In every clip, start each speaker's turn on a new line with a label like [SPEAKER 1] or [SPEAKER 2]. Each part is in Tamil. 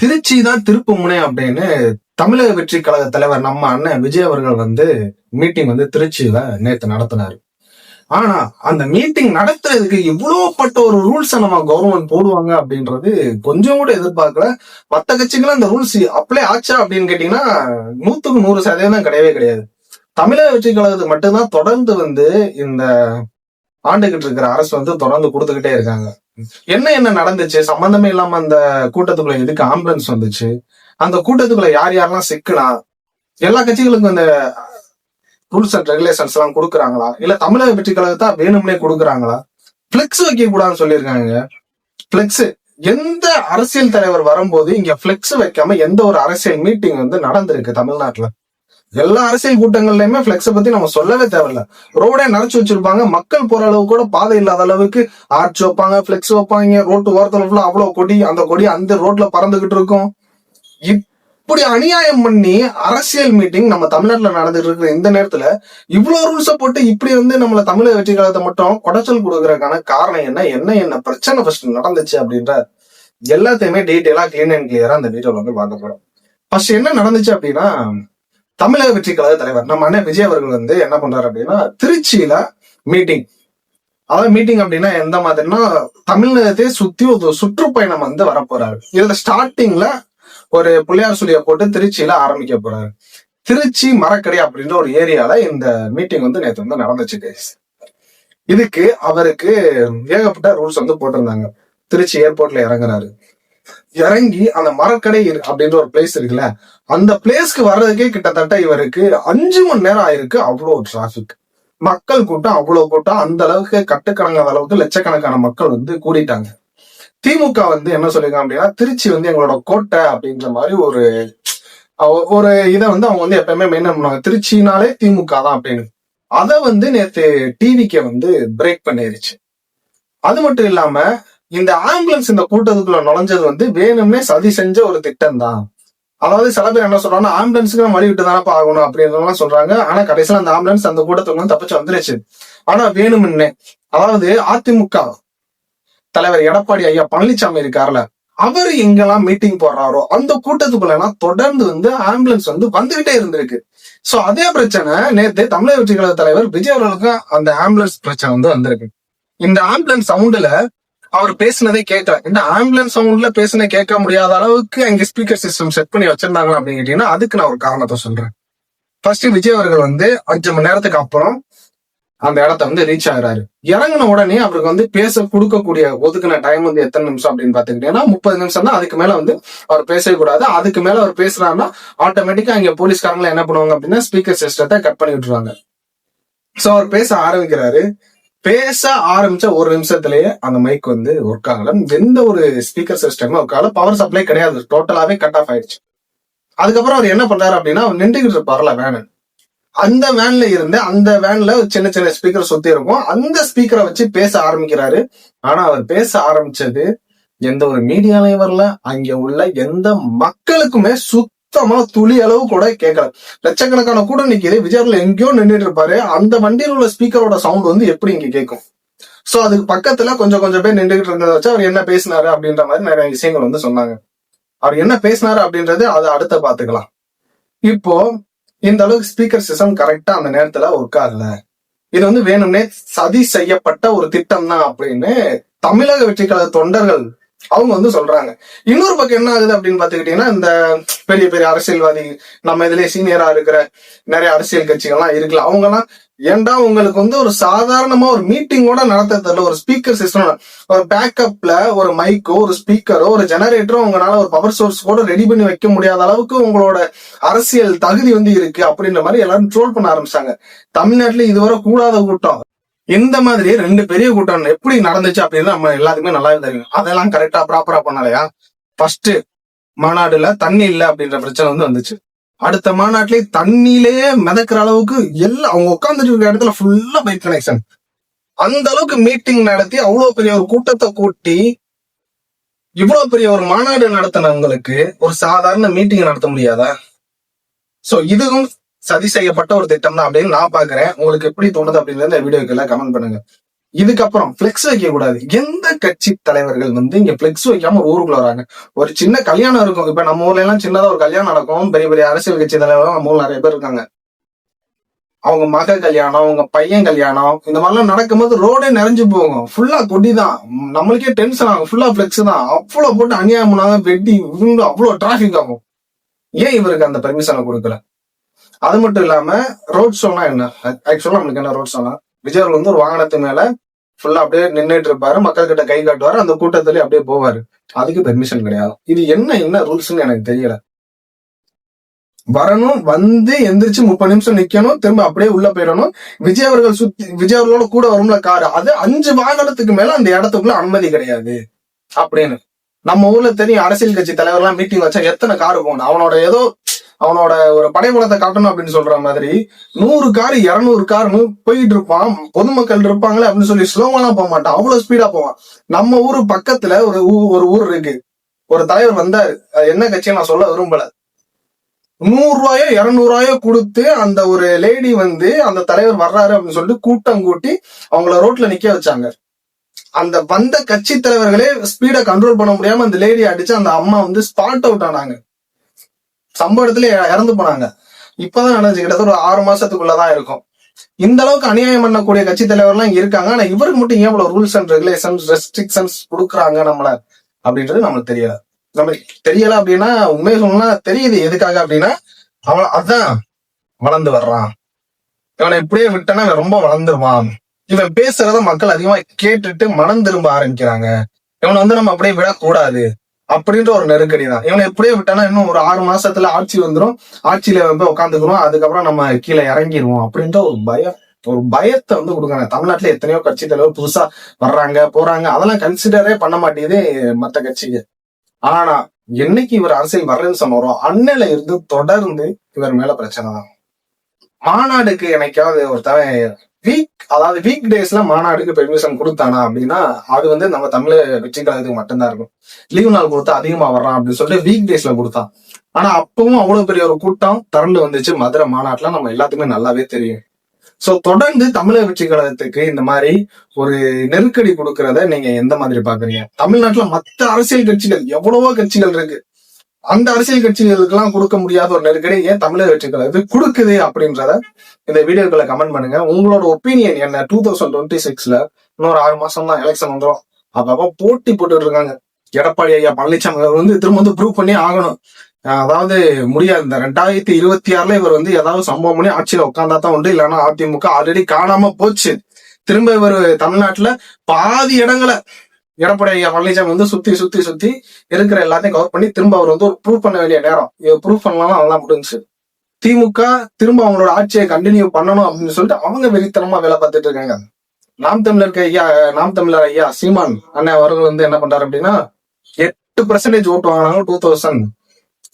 [SPEAKER 1] திருச்சி தான் திருப்பு முனை அப்படின்னு தமிழக வெற்றி கழக தலைவர் நம்ம அண்ணன் விஜய் அவர்கள் வந்து மீட்டிங் வந்து திருச்சியில நேத்து நடத்தினாரு. ஆனா அந்த மீட்டிங் நடத்துறதுக்கு இவ்வளவு பட்ட ஒரு ரூல்ஸ் நம்ம கவர்மெண்ட் போடுவாங்க அப்படின்றது கொஞ்சம் கூட எதிர்பார்க்கல. மத்த கட்சிகளும் அந்த ரூல்ஸ் அப்ளை ஆச்சா அப்படின்னு கேட்டீங்கன்னா நூத்துக்கு நூறு சதவீதம் கிடையவே கிடையாது. தமிழக வெற்றி கழகத்துக்கு மட்டும்தான் தொடர்ந்து வந்து இந்த ஆண்டுகிட்டு இருக்கிற அரசு வந்து தொடர்ந்து கொடுத்துக்கிட்டே இருக்காங்க. என்ன என்ன நடந்துச்சு? சம்பந்தமே இல்லாம அந்த கூட்டத்துக்குள்ள எதுக்கு ஆம்புலன்ஸ் வந்துச்சு? அந்த கூட்டத்துக்குள்ள யார் யாரெல்லாம் சிக்கலாம் எல்லா கட்சிகளுக்கும் அந்த ரூல்ஸ் அண்ட் ரெகுலேஷன்ஸ் எல்லாம் கொடுக்குறாங்களா? இல்ல தமிழக வெற்றி கழகத்தா வேணும்னே கொடுக்குறாங்களா? பிளெக்ஸ் வைக்க கூடாதுன்னு சொல்லியிருக்காங்க. பிளெக்ஸ் எந்த அரசியல் தலைவர் வரும்போது இங்க பிளெக்ஸ் வைக்காம எந்த ஒரு அரசியல் மீட்டிங் வந்து நடந்திருக்கு தமிழ்நாட்டுல? எல்லா அரசியல் கூட்டங்கள்லயுமே பிளெக்ஸ பத்தி நம்ம சொல்லவே தேவையில்ல. ரோடே நினைச்சு வச்சிருப்பாங்க. மக்கள் போற அளவு கூட பாதை இல்லாத அளவுக்கு ஆர்ச் வைப்பாங்க பிளெக்ஸ் வைப்பாங்க. ரோட்டு ஓரத்துல ஃபுல்லா அவ்வளவு கொடி அந்த கொடி அந்த ரோட்ல பறந்துகிட்டு இருக்கும். இப்படி அநியாயம் பண்ணி அரசியல் மீட்டிங் நம்ம தமிழ்நாட்டுல நடந்துட்டு இருக்கிற இந்த நேரத்துல இவ்வளவு ரூல்ஸ போட்டு இப்படி வந்து நம்மள தமிழக வெற்றி கழகத்தை மட்டும் குடைச்சல் கொடுக்கறதுக்கான காரணம் என்ன? என்ன என்ன? பிரச்சனை ஃபர்ஸ்ட் நடந்துச்சு அப்படின்ற எல்லாத்தையுமே டீட்டெயிலா கிளீன் அண்ட் கிளியரா அந்த வீடியோல வந்து பார்க்க போறோம். ஃபர்ஸ்ட் என்ன நடந்துச்சு அப்படின்னா தமிழக வெற்றி கழக தலைவர் நம்ம அண்ணன் விஜய் அவர்கள் வந்து என்ன பண்றாரு அப்படின்னா திருச்சியில மீட்டிங் அதாவது மீட்டிங் அப்படின்னா எந்த மாதிரின்னா தமிழகத்தையே சுத்தி ஒரு சுற்றுப்பயணம் வந்து வரப்போறாரு. இதுல ஸ்டார்டிங்ல ஒரு புள்ளியார் சுழிய போட்டு திருச்சியில ஆரம்பிக்க போறாரு. திருச்சி மரக்கடை அப்படின்ற ஒரு ஏரியால இந்த மீட்டிங் வந்து நேற்று வந்து நடந்துச்சு கைஸ் இதுக்கு அவருக்கு ஏகப்பட்ட ரூல்ஸ் வந்து போட்டிருந்தாங்க. திருச்சி ஏர்போர்ட்ல இறங்குறாரு. இறங்கி அந்த மரக்கடை அப்படின்ற ஒரு பிளேஸ் இருக்குல்ல அந்த பிளேஸ்க்கு வர்றதுக்கே கிட்டத்தட்ட இவருக்கு அஞ்சு மணி நேரம் ஆயிருக்கு அவ்வளோ டிராபிக் மக்கள் கூட்டம் அவ்வளோ கூட்டம். அந்த அளவுக்கு கட்டுக்கணங்காத அளவுக்கு லட்சக்கணக்கான மக்கள் வந்து கூடிட்டாங்க. திமுக வந்து என்ன சொல்லியிருக்காங்க அப்படின்னா திருச்சி வந்து எங்களோட கோட்டை அப்படின்ற மாதிரி ஒரு ஒரு இதை வந்து அவங்க வந்து எப்பயுமே மெயின்டைன் பண்ணுவாங்க. திருச்சினாலே திமுக தான் அப்படின்னு. அதை வந்து நேற்று டிவிக்கு வந்து பிரேக் பண்ணிருச்சு. அது மட்டும் இல்லாம இந்த ஆம்புலன்ஸ் இந்த கூட்டத்துக்குள்ள நுழைஞ்சது வந்து வேணும்னே சதி செஞ்ச ஒரு திட்டம் தான் அதாவது சில பேர் என்ன சொல்றாங்கன்னா ஆம்புலன்ஸுக்கு நம்ம வழி விட்டு தானப்பா ஆகணும் அப்படின்றலாம் சொல்றாங்க. ஆனா கடைசியில அந்த ஆம்புலன்ஸ் அந்த கூட்டத்துக்குள்ள வந்து தப்பிச்சு வந்துருச்சு. ஆனா வேணும்னே. அதாவது அதிமுக தலைவர் எடப்பாடி ஐயா பழனிசாமி இருக்காருல அவர் எங்கெல்லாம் மீட்டிங் போடுறாரோ அந்த கூட்டத்துக்குள்ளனா தொடர்ந்து வந்து ஆம்புலன்ஸ் வந்து வந்துகிட்டே இருந்திருக்கு. சோ அதே பிரச்சனை நேத்து தமிழக வெற்றி கழக தலைவர் விஜய் அவர்களுக்கும் அந்த ஆம்புலன்ஸ் பிரச்சனை வந்து வந்திருக்கு. இந்த ஆம்புலன்ஸ் சவுண்டுல அவர் பேசினதே கேட்கல இந்த ஆம்புலன்ஸ் சவுண்ட்ல பேசினே கேட்க முடியாத அளவுக்கு அங்க ஸ்பீக்கர் சிஸ்டம் செட் பண்ணி வச்சிருந்தாங்க அப்படின்னு கேட்டீங்கன்னா அதுக்கு நான் ஒரு காரணத்தை சொல்றேன். ஃபர்ஸ்ட் விஜய் அவர்கள் வந்து அஞ்சு மணி நேரத்துக்கு அப்புறம் அந்த இடத்த வந்து ரீச் ஆகிறாரு. இறங்கின உடனே அவருக்கு வந்து பேச கொடுக்கக்கூடிய ஒதுக்கின டைம் வந்து எத்தனை நிமிஷம் அப்படின்னு பாத்துக்கிட்டீங்கன்னா முப்பது நிமிஷம் தான். அதுக்கு மேல வந்து அவர் பேசவே கூடாது. அதுக்கு மேல அவர் பேசுறாருன்னா ஆட்டோமேட்டிக்கா இங்க போலீஸ்காரங்களை என்ன பண்ணுவாங்க அப்படின்னா ஸ்பீக்கர் சிஸ்டத்தை கட் பண்ணி விட்டுருவாங்க. சோ அவர் பேச ஆரம்பிக்கிறாரு. பேச ஆரம்பிச்ச ஒரு நிமிஷத்துலயே அந்த மைக் வந்து ஒர்க் ஆகல. எந்த ஒரு ஸ்பீக்கர் சிஸ்டமும் ஒர்க் ஆகல பவர் சப்ளை கிடையாது. டோட்டலாவே கட் ஆஃப் ஆயிடுச்சு. அதுக்கப்புறம் அவர் என்ன பண்றாரு அப்படின்னா அவர் நின்றுகிட்டு இருப்பார்ல வேன் அந்த வேன்ல இருந்து அந்த வேன்ல சின்ன சின்ன ஸ்பீக்கர் சுத்தி இருக்கும். அந்த ஸ்பீக்கரை வச்சு பேச ஆரம்பிக்கிறாரு. ஆனா அவர் பேச ஆரம்பிச்சது எந்த ஒரு மீடியாலையும் வரல. அங்க உள்ள எந்த மக்களுக்குமே சுத்தமா துளி அளவு கூட கேட்கல லட்சக்கணக்கான கூட நிக்குது விஜயர்ல எங்கேயோ நின்றுட்டு இருப்பாரு அந்த வண்டியில் உள்ள ஸ்பீக்கரோட சவுண்ட் வந்து எப்படி இங்க கேட்கும் சோ அதுக்கு பக்கத்துல கொஞ்சம் கொஞ்சம் பேர் நின்றுகிட்டு இருந்ததை வச்சு அவர் என்ன பேசினாரு அப்படின்ற மாதிரி நிறைய விஷயங்கள் வந்து சொன்னாங்க. அவர் என்ன பேசினாரு அப்படின்றது அதை அடுத்த பாத்துக்கலாம் இப்போ இந்த அளவுக்கு ஸ்பீக்கர் சிஸ்டம் கரெக்டா அந்த நேரத்துல ஒர்க் ஆகல. இது வந்து வேணும்னே சதி செய்யப்பட்ட ஒரு திட்டம் தான் அப்படின்னு தமிழக வெற்றிக்கழக தொண்டர்கள் அவங்க வந்து சொல்றாங்க. இன்னொரு பக்கம் என்ன ஆகுது அப்படின்னு பாத்துக்கிட்டீங்கன்னா இந்த பெரிய பெரிய அரசியல்வாதி நம்ம இதுலயே சீனியரா இருக்கிற நிறைய அரசியல் கட்சிகள்லாம் இருக்குல்ல அவங்க எல்லாம் ஏன்டா உங்களுக்கு வந்து ஒரு சாதாரணமா ஒரு மீட்டிங் கூட நடத்த தெரியல. ஒரு ஸ்பீக்கர் சிஸ்டம் ஒரு பேக்கப்ல ஒரு மைக்கோ ஒரு ஸ்பீக்கரோ ஒரு ஜெனரேட்டரோ உங்களால ஒரு பவர் சோர்ஸ் கூட ரெடி பண்ணி வைக்க முடியாத அளவுக்கு உங்களோட அரசியல் தகுதி வந்து இருக்கு அப்படின்ற மாதிரி எல்லாரும் ட்ரோல் பண்ண ஆரம்பிச்சாங்க. தமிழ்நாட்டுல இதுவரை கூடாத கூட்டம். இந்த மாதிரி ரெண்டு பெரிய கூட்டம் எப்படி நடந்துச்சு அப்படின்னு நம்ம எல்லாத்துக்குமே நல்லாவே தெரியும். அதெல்லாம் கரெக்டா ப்ராப்பரா பண்ணலையா? ஃபர்ஸ்ட் மாநாடுல தண்ணி இல்ல அப்படின்ற பிரச்சனை வந்து வந்துச்சு. அடுத்த மாநாட்டிலே தண்ணியிலேயே மிதக்கிற அளவுக்கு எல்லாம் அவங்க உட்கார்ந்துட்டு இருக்கிற இடத்துல ஃபுல்லா பைக் கனெக்ஷன் அந்த அளவுக்கு மீட்டிங் நடத்தி அவ்வளவு பெரிய ஒரு கூட்டத்தை கூட்டி இவ்வளவு பெரிய ஒரு மாநாடு நடத்தினவங்களுக்கு ஒரு சாதாரண மீட்டிங் நடத்த முடியாதா? சோ இதுவும் சதி செய்யப்பட்ட ஒரு திட்டம் தான் அப்படின்னு நான் பாக்குறேன். உங்களுக்கு எப்படி தோணுது அப்படிங்கறத இந்த வீடியோக்கு எல்லாம் கமெண்ட் பண்ணுங்க. இதுக்கப்புறம் பிளெக்ஸ் வைக்க கூடாது. எந்த கட்சி தலைவர்கள் வந்து இங்க பிளெக்ஸ் வைக்காம ஒரு ஊருக்குள்ள வராங்க? ஒரு சின்ன கல்யாணம் இருக்கும். இப்ப நம்ம ஊர்ல எல்லாம் சின்னதா ஒரு கல்யாணம் நடக்கும். பெரிய பெரிய அரசியல் கட்சி தலைவர்கள் நம்ம ஊர்ல நிறைய பேர் இருக்காங்க. அவங்க மக கல்யாணம் அவங்க பையன் கல்யாணம் இந்த மாதிரிலாம் நடக்கும்போது ரோடே நிறைஞ்சு போகும். ஃபுல்லா கொடி தான் நம்மளுக்கே டென்ஷன் ஆகும். ஃபுல்லா பிளெக்ஸ் தான். அவ்வளவு போட்டு அநியாயம் பண்ணாங்க வெட்டி விழுந்து அவ்வளவு டிராபிக் ஆகும். ஏன் இவருக்கு அந்த பெர்மிஷனை கொடுக்கல? அது மட்டும் இல்லாம ரோட் ஷோனா என்ன? ஆக்சுவலா நம்மளுக்கு என்ன ரோட் ஷோனா விஜய் வந்து ஒரு வாகனத்து மேல ஃபுல்லா அப்படியே நின்றுட்டு இருப்பாரு. மக்கள் கிட்ட கை காட்டுவாரு. அந்த கூட்டத்திலேயே அப்படியே போவாரு. அதுக்கு பெர்மிஷன் கிடையாது. இது என்ன என்ன ரூல்ஸ்னு எனக்கு தெரியல. வரணும் வந்து எந்திரிச்சு முப்பது நிமிஷம் நிக்கணும். திரும்ப அப்படியே உள்ள போயிடணும். விஜய் அவர்கள் சுத்தி விஜய் அவர்களோட கூட வரும்ல காரு அது அஞ்சு வாகனத்துக்கு மேல அந்த இடத்துக்குள்ள அனுமதி கிடையாது. அப்படின்னு. நம்ம ஊர்ல தெரியும் அரசியல் கட்சி தலைவர்லாம் மீட்டிங் வச்சா எத்தனை காரு போகணும்? அவனோட ஏதோ அவனோட ஒரு படைபலத்தை காட்டணும் அப்படின்னு சொல்ற மாதிரி நூறு கார் இருநூறு கார்னு போயிட்டு இருப்பான். பொதுமக்கள் இருப்பாங்களே அப்படின்னு சொல்லி ஸ்லோவெல்லாம் போக மாட்டான். அவ்வளவு ஸ்பீடா போவான். நம்ம ஊரு பக்கத்துல ஒரு ஊ- ஒரு ஊர் இருக்கு. ஒரு தலைவர் வந்தாரு. அது என்ன கட்சியை நான் சொல்ல விரும்பல. நூறு ரூபாயோ இருநூறு ரூபாயோ கொடுத்து அந்த ஒரு லேடி வந்து அந்த தலைவர் வர்றாரு அப்படின்னு சொல்லிட்டு கூட்டம் கூட்டி அவங்கள ரோட்ல நிக்க வச்சாங்க. அந்த வந்த கட்சி தலைவர்களே ஸ்பீட கண்ட்ரோல் பண்ண முடியாம அந்த லேடி அடிச்சு அந்த அம்மா வந்து ஸ்பாட் அவுட் ஆனாங்க. சம்பவ இடத்துல இறந்து போனாங்க. இப்பதான் நினைச்சு கிட்டத்தட்ட ஒரு ஆறு மாசத்துக்குள்ளதான் இருக்கும். இந்த அளவுக்கு அநியாயம் பண்ணக்கூடிய கட்சி தலைவர்லாம் இருக்காங்க. ஆனா இவருக்கு மட்டும் ஏன் இவ்வளவு ரூல்ஸ் அண்ட் ரெகுலேஷன்ஸ் ரெஸ்ட்ரிக்ஷன்ஸ் கொடுக்குறாங்க நம்மள? அப்படின்றது நம்மளுக்கு தெரியல. நம்மளுக்கு தெரியல அப்படின்னா உண்மையை சொன்னா தெரியுது. எதுக்காக அப்படின்னா அவன் அதான் வளர்ந்து வர்றான். இவனை இப்படியே விட்டனா இவன் ரொம்ப வளர்ந்துருவான். இவன் பேசுறத மக்கள் அதிகமா கேட்டுட்டு மனம் திரும்ப ஆரம்பிக்கிறாங்க. இவனை வந்து நம்ம அப்படியே விடக்கூடாது. அப்படின்ற ஒரு நெருக்கடி தான். இவனை எப்படியே விட்டானா இன்னும் ஒரு ஆறு மாசத்துல ஆட்சி வந்துரும். ஆட்சியில வந்து உட்காந்துக்கிறோம் அதுக்கப்புறம் நம்ம கீழே இறங்கிடுவோம் அப்படின்ற ஒரு பயம் ஒரு பயத்தை வந்து கொடுக்குறாங்க. தமிழ்நாட்டுல எத்தனையோ கட்சி தலைவர் புதுசா வர்றாங்க போறாங்க. அதெல்லாம் கன்சிடரே பண்ண மாட்டேங்குது மத்த கட்சிக்கு ஆனா என்னைக்கு இவர் அரசியல் வர்றேன்னு சொன்னாரோ அன்னையில இருந்து தொடர்ந்து இவர் மேல பிரச்சனை தான். மாநாடுக்கு என்னைக்காவது ஒருத்தவன் வீக் அதாவது வீக் டேஸ்ல மாநாடுக்கு பெர்மிஷன் கொடுத்தானா அப்படின்னா அது வந்து நம்ம தமிழக வெற்றி கழகத்துக்கு மட்டும்தான் இருக்கும். லீவ் நாள் கொடுத்தா அதிகமா வர்றான் அப்படின்னு சொல்லிட்டு வீக் டேஸ்ல கொடுத்தான். ஆனா அப்பவும் அவ்வளவு பெரிய ஒரு கூட்டம் திரண்டு வந்துச்சு. மதுரை மாநாட்டுல நம்ம எல்லாத்துக்குமே நல்லாவே தெரியும். சோ தொடர்ந்து தமிழக வெற்றி கழகத்துக்கு இந்த மாதிரி ஒரு நெருக்கடி கொடுக்கறத நீங்க எந்த மாதிரி பாக்குறீங்க தமிழ்நாட்டுல மத்த அரசியல் கட்சிகள் எவ்வளவோ கட்சிகள் இருக்கு. அந்த அரசியல் கட்சிகளுக்கெல்லாம் கொடுக்க முடியாத ஒரு நெருக்கடி ஏன் தமிழக வெற்றி இது கொடுக்குது அப்படின்றத இந்த வீடியோக்களை கமெண்ட் பண்ணுங்க. உங்களோட ஒப்பீனியன் என்ன? டூ தௌசண்ட் டுவெண்ட்டி சிக்ஸ்ல இன்னொரு ஆறு மாசம் தான் எலெக்ஷன் வந்துடும் அப்பப்போ போட்டி போட்டுட்டு இருக்காங்க எடப்பாடி ஐயா பழனிசாமி அவர் வந்து திரும்ப வந்து ப்ரூவ் பண்ணி ஆகணும். அதாவது முடியாது. இந்த ரெண்டாயிரத்தி இருபத்தி ஆறுல இவர் வந்து ஏதாவது சம்பவம் பண்ணி ஆட்சியில உட்காந்தா தான் உண்டு. இல்லைன்னா அதிமுக ஆல்ரெடி காணாம போச்சு. திரும்ப இவர் தமிழ்நாட்டுல பாதி இடங்களை எடப்பாடி பழனிசாமி வந்து சுத்தி சுத்தி சுத்தி இருக்கிற எல்லாத்தையும் கவர் பண்ணி திரும்ப அவர் வந்து ஒரு ப்ரூவ் பண்ண வேண்டிய நேரம். ப்ரூவ் பண்ணலாம் அதெல்லாம் முடிஞ்சுச்சு. திமுக திரும்ப அவங்களோட ஆட்சியை கண்டினியூ பண்ணணும் அப்படின்னு சொல்லிட்டு அவங்க வெறித்தனமா வேலை பார்த்துட்டு இருக்காங்க. நாம் தமிழருக்கு ஐயா நாம் தமிழர் ஐயா சீமான் அண்ணன் அவர்கள் வந்து என்ன பண்றாரு அப்படின்னா எட்டு பர்சன்டேஜ் ஓட்டு வாங்கினாங்க டூ தௌசண்ட்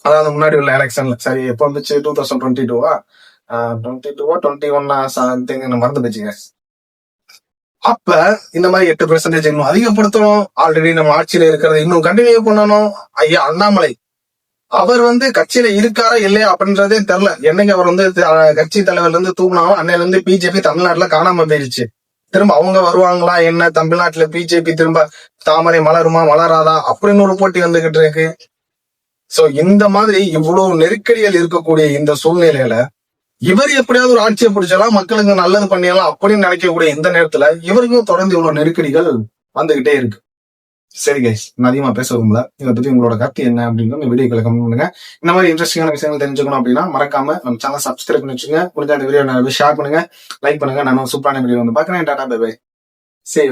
[SPEAKER 1] அதாவது முன்னாடி உள்ள எலெக்ஷன்ல சரி எப்போ வந்துச்சு? டூ தௌசண்ட் டுவெண்ட்டி டூவா டுவெண்ட்டி டூவா டுவெண்ட்டி ஒன்னா சம்திங் மறந்து போச்சுங்க அப்ப இந்த மாதிரி எட்டு பெர்சன்டேஜ் இன்னும் அதிகப்படுத்தணும். ஆல்ரெடி நம்ம ஆட்சியில இருக்கிறத இன்னும் கண்டினியூ பண்ணணும். ஐயா அண்ணாமலை அவர் வந்து கட்சியில இருக்காரா இல்லையா அப்படின்றதே தெரியல. என்னைக்கு அவர் வந்து கட்சி தலைவர்ல இருந்து தூங்கினாலும் அன்னையில இருந்து பிஜேபி தமிழ்நாட்டுல காணாம போயிருச்சு. திரும்ப அவங்க வருவாங்களா என்ன? தமிழ்நாட்டுல பிஜேபி திரும்ப தாமரை மலருமா மலராதா? அப்படின்னு ஒரு போட்டி வந்துகிட்டு இருக்கு. சோ இந்த மாதிரி இவ்வளவு நெருக்கடிகள் இருக்கக்கூடிய இந்த சூழ்நிலையில இவர் எப்படியாவது ஒரு ஆட்சியை பிடிச்சலாம் மக்களுக்கு நல்லது பண்ணிடலாம் அப்படின்னு நினைக்கக்கூடிய இந்த நேரத்துல இவருக்கும் தொடர்ந்து இவ்வளவு நெருக்கடிகள் வந்துகிட்டே இருக்கு. சரி கைஸ் நான் அதிகமா பேச விரும்பல. இதை பத்தி உங்களோட கருத்து என்ன அப்படின்னு இந்த வீடியோக்களை கமெண்ட் பண்ணுங்க. இந்த மாதிரி இன்ட்ரெஸ்டிங்கான விஷயங்கள் தெரிஞ்சுக்கணும் அப்படின்னா மறக்காம நம்ம சேனல் சப்ஸ்கிரைப் பண்ணி வச்சுங்க முடிஞ்ச அந்த வீடியோ ஷேர் பண்ணுங்க. லைக் பண்ணுங்க. நான் சூப்பரான வீடியோ வந்து பாக்குறேன் டாடா பை பை சே